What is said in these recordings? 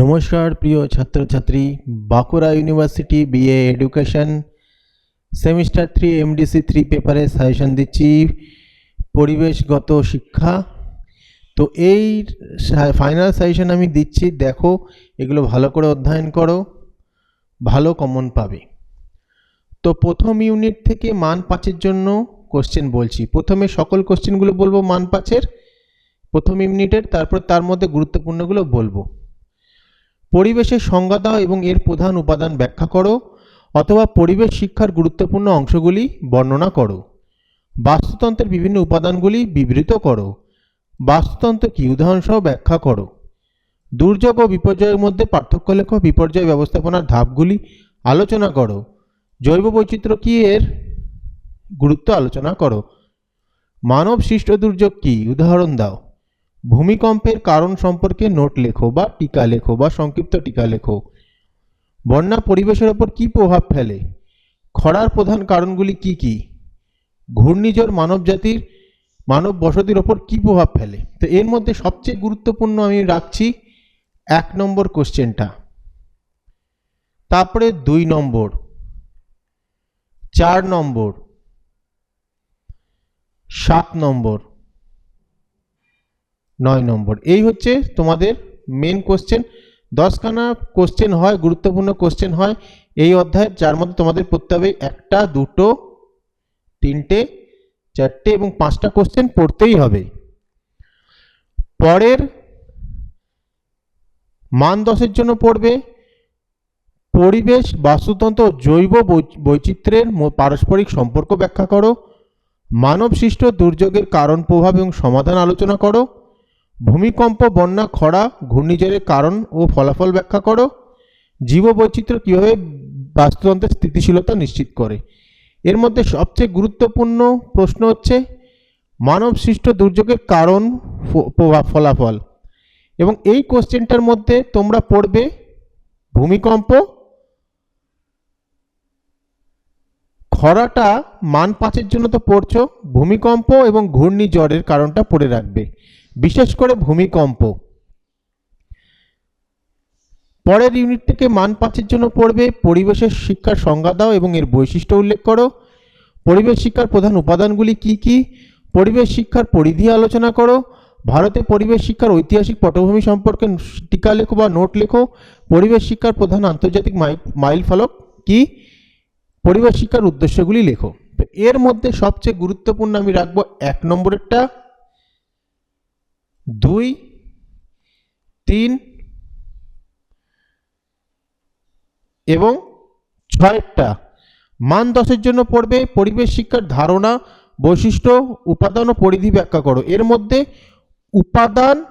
নমস্কার, প্রিয় ছাত্রছাত্রী। Bankura university BA education semester three MDC three পেপারে সাজেশন দিচ্ছি, পরিবেশগত শিক্ষা। তো এই ফাইনাল সাজেশন আমি দিচ্ছি, দেখো, এগুলো ভালো করে অধ্যয়ন করো, ভালো কমন পাবে। তো প্রথম ইউনিট থেকে মান পাঁচের জন্য কোশ্চেন বলছি। প্রথমে সকল কোশ্চেনগুলো বলব মান পাঁচের, প্রথম ইউনিটের তারপর তার মধ্যে গুরুত্বপূর্ণগুলো বলব। পরিবেশের সংজ্ঞা দাও এবং এর প্রধান উপাদান ব্যাখ্যা করো, অথবা পরিবেশ শিক্ষার গুরুত্বপূর্ণ অংশগুলি বর্ণনা করো। বাস্তুতন্ত্রের বিভিন্ন উপাদানগুলি বিবৃত করো। বাস্তুতন্ত্র কি উদাহরণসহ ব্যাখ্যা করো। দুর্যোগ ও বিপর্যয়ের মধ্যে পার্থক্য লেখো, বিপর্যয় ব্যবস্থাপনার ধাপগুলি আলোচনা করো। জৈব বৈচিত্র্য কি এর গুরুত্ব আলোচনা করো। মানব সৃষ্ট দুর্যোগ কি? উদাহরণ দাও। ভূমিকম্পের কারণ সম্পর্কে নোট লেখো বা টিকা লেখো বা সংক্ষিপ্ত টিকা লেখো। বন্যা পরিবেশের ওপর কী প্রভাব ফেলে? খরার প্রধান কারণগুলি কি কি? ঘূর্ণিঝড় মানবজাতির মানব বসতির ওপর কী প্রভাব ফেলে? তো এর মধ্যে সবচেয়ে গুরুত্বপূর্ণ আমি রাখছি এক নম্বর কোশ্চেনটা। তারপরে দুই নম্বর। চার নম্বর। সাত নম্বর। নয় নম্বর। এই হচ্ছে তোমাদের মেন কোশ্চেন দশখানা কোশ্চেন হয়, গুরুত্বপূর্ণ কোশ্চেন হয়। এই অধ্যায়, যার মধ্যে তোমাদের পড়তে হবে একটা, দুটো, তিনটে, চারটে এবং পাঁচটা কোশ্চেন পড়তেই হবে। পরের মান দশের জন্য পড়বে। পরিবেশ, বাস্তুতন্ত্র জৈব বৈচিত্র্যের পারস্পরিক সম্পর্ক ব্যাখ্যা করো। মানব সৃষ্ট দুর্যোগের কারণ, প্রভাব এবং সমাধান আলোচনা করো। ভূমিকম্প, বন্যা, খরা, ঘূর্ণিঝড়ের কারণ ও ফলাফল ব্যাখ্যা করো। জীববৈচিত্র্য কীভাবে বাস্তুতন্ত্রের স্থিতিশীলতা নিশ্চিত করে? এর মধ্যে সবচেয়ে গুরুত্বপূর্ণ প্রশ্ন হচ্ছে মানব সৃষ্ট দুর্যোগের কারণ ফলাফল। এবং এই কোশ্চেনটার মধ্যে তোমরা পড়বে, ভূমিকম্প, খরাটা মান পাঁচের জন্য তো পড়ছো, ভূমিকম্প এবং ঘূর্ণিঝড়ের কারণটা পড়ে রাখবে। বিশেষ করে ভূমিকম্প। পরের ইউনিট থেকে মান পাঁচের জন্য পড়বে পরিবেশের শিক্ষার সংজ্ঞা দাও এবং এর বৈশিষ্ট্য উল্লেখ করো। পরিবেশ শিক্ষার প্রধান উপাদানগুলি কি কি? পরিবেশ শিক্ষার পরিধি আলোচনা করো। ভারতে পরিবেশ শিক্ষার ঐতিহাসিক পটভূমি সম্পর্কে টিকা লেখো বা নোট লেখো। পরিবেশ শিক্ষার প্রধান আন্তর্জাতিক মাইল ফলক কি? পরিবেশ শিক্ষার উদ্দেশ্যগুলি লেখো। এর মধ্যে সবচেয়ে গুরুত্বপূর্ণ আমি রাখব এক নম্বরেরটা। দুই, তিন এবং ছয়েরটা মান দশের জন্য পড়বে পরিবেশ শিক্ষার ধারণা, বৈশিষ্ট্য, উপাদান ও পরিধি ব্যাখ্যা করো। এর মধ্যে উপাদান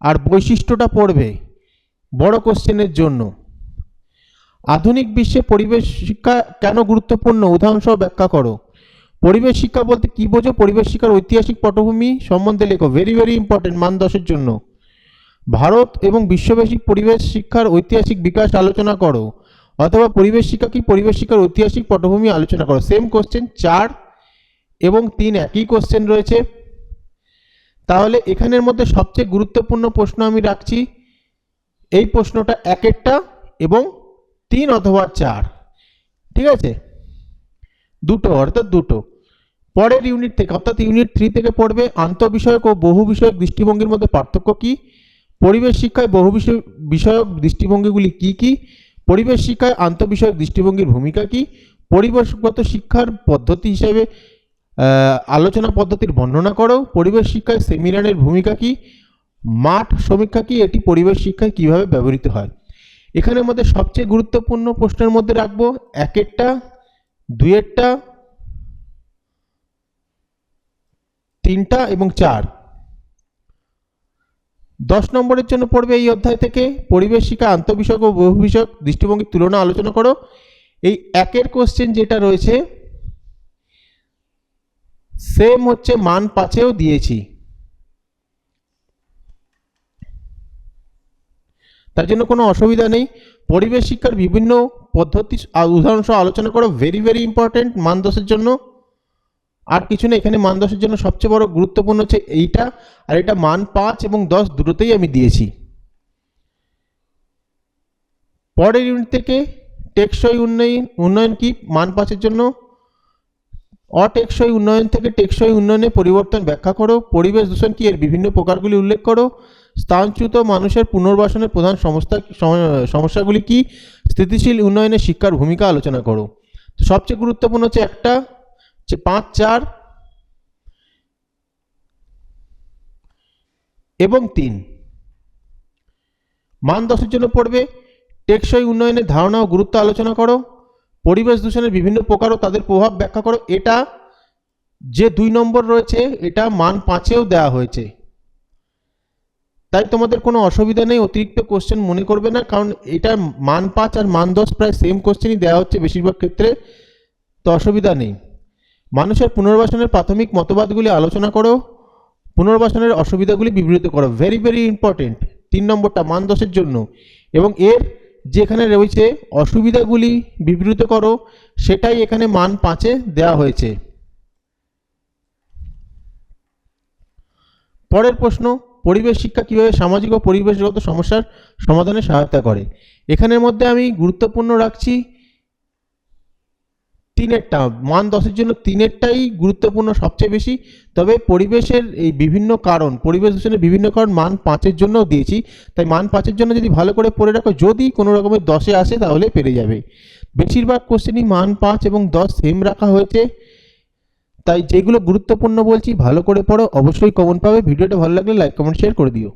আর বৈশিষ্ট্যটা পড়বে বড় কোশ্চেনের জন্য। আধুনিক বিশ্বে পরিবেশ শিক্ষা কেন গুরুত্বপূর্ণ? উদাহরণসহ ব্যাখ্যা করো। পরিবেশ শিক্ষা বলতে কি বোঝো? পরিবেশ শিক্ষার ঐতিহাসিক পটভূমি সম্বন্ধে লেখো। ভেরি ভেরি ইম্পর্টেন্ট মান দশের জন্য। ভারত এবং বিশ্বব্যাপী পরিবেশ শিক্ষার ঐতিহাসিক বিকাশ আলোচনা করো। অথবা পরিবেশ শিক্ষা কি? পরিবেশ শিক্ষার ঐতিহাসিক পটভূমি আলোচনা করো। সেম কোশ্চেন চার এবং তিন একই কোশ্চেন রয়েছে। তাহলে এখানের মধ্যে সবচেয়ে গুরুত্বপূর্ণ প্রশ্ন আমি রাখছি। এই প্রশ্নটা একেরটা এবং তিন অথবা চার। ঠিক আছে? দুটো, অর্থাৎ দুটো। পরের ইউনিট থেকে, অর্থাৎ ইউনিট থ্রি থেকে পড়বে আন্তঃবিষয়ক ও বহু বিষয়ক দৃষ্টিভঙ্গির মধ্যে পার্থক্য কি? পরিবেশ শিক্ষায় বহু বিষয় বিষয়ক দৃষ্টিভঙ্গিগুলি কি কি? পরিবেশ শিক্ষায় আন্তঃবিষয়ক দৃষ্টিভঙ্গির ভূমিকা কি? পরিবেশগত শিক্ষার পদ্ধতি হিসেবে আলোচনা পদ্ধতির বর্ণনা করো। পরিবেশ শিক্ষায় সেমিনারের ভূমিকা কি? মাঠ সমীক্ষা কি? এটি পরিবেশ শিক্ষায় কীভাবে ব্যবহৃত হয়? এখানের মধ্যে সবচেয়ে গুরুত্বপূর্ণ প্রশ্নের মধ্যে রাখব। একেরটা দুইয়েরটা তিনটা এবং চার। দশ নম্বরের জন্য পড়বে এই অধ্যায় থেকে পরিবেশ, শিক্ষা, আন্তঃবিষয়ক ও বহু বিষয়ক দৃষ্টিভঙ্গির তুলনা আলোচনা করো। এই একের কোশ্চেন যেটা রয়েছে সেম হচ্ছে মান পাঁচেও দিয়েছি। তার জন্য কোনো অসুবিধা নেই। পরিবেশ শিক্ষার বিভিন্ন পদ্ধতি আ- উদাহরণ সহ আলোচনা করো ভেরি ভেরি ইম্পর্টেন্ট মান দশের জন্য। আর কিছু না, এখানে মান দশের জন্য সবচেয়ে বড় গুরুত্বপূর্ণ হচ্ছে এইটা, আর এটা মান পাঁচ এবং দশ দুটোতেই আমি দিয়েছি। পরের ইউনিট থেকে টেকসই উন্নয়ন উন্নয়ন কি? মান পাঁচের জন্য। অটেকসই উন্নয়ন থেকে টেকসই উন্নয়নে পরিবর্তন ব্যাখ্যা করো। পরিবেশ দূষণ কি? এর বিভিন্ন প্রকারগুলি উল্লেখ করো। স্থানচ্যুত মানুষের পুনর্বাসনের প্রধান সমস্যা সম- সমস্যাগুলি কি? স্থিতিশীল উন্নয়নে শিক্ষার ভূমিকা আলোচনা করো। সবচেয়ে গুরুত্বপূর্ণ হচ্ছে একটা, যে পাঁচ, চার এবং তিন। মান দশের জন্য পড়বে, টেকসই উন্নয়নের ধারণা ও গুরুত্ব আলোচনা করো, পরিবেশ দূষণের বিভিন্ন প্রকার ও তাদের প্রভাব ব্যাখ্যা করো। এটা যে দুই নম্বর রয়েছে, এটা মান পাঁচেও দেওয়া হয়েছে। তাই তোমাদের কোনো অসুবিধা নেই, অতিরিক্ত কোশ্চেন মনে করবে না, কারণ এটা মান পাঁচ আর মান দশ প্রায় সেম কোশ্চেনই দেওয়া হচ্ছে বেশিরভাগ ক্ষেত্রে, তো অসুবিধা নেই। মানুষের পুনর্বাসনের প্রাথমিক মতবাদগুলি আলোচনা করো, পুনর্বাসনের অসুবিধাগুলি বিবৃত করো ভেরি ভেরি ইম্পর্টেন্ট তিন নম্বরটা মান দশের জন্য, এবং এর যেখানে রয়েছে অসুবিধাগুলি বিবৃত করো, সেটাই এখানে মান পাঁচে দেওয়া হয়েছে। পরের প্রশ্ন পরিবেশ শিক্ষা কীভাবে সামাজিক ও পরিবেশগত সমস্যার সমাধানে সহায়তা করে? এখানের মধ্যে আমি গুরুত্বপূর্ণ রাখছি তিনেরটা। মান দশের জন্য তিনেরটাই গুরুত্বপূর্ণ সবচেয়ে বেশি। তবে পরিবেশের এই বিভিন্ন কারণ, পরিবেশ দূষণের বিভিন্ন কারণ মান পাঁচের জন্যও দিয়েছি। তাই মান পাঁচের জন্য যদি ভালো করে পড়ে রাখো, যদি কোনো রকমের দশে আসে তাহলে পেরে যাবে। বেশিরভাগ কোশ্চেনই মান পাঁচ এবং দশ সেম রাখা হয়েছে। তাই যেগুলো গুরুত্বপূর্ণ বলছি, ভালো করে পড়ো, অবশ্যই কমন পাবে। ভিডিওটা ভালো লাগলে লাইক কমেন্ট শেয়ার করে দিও।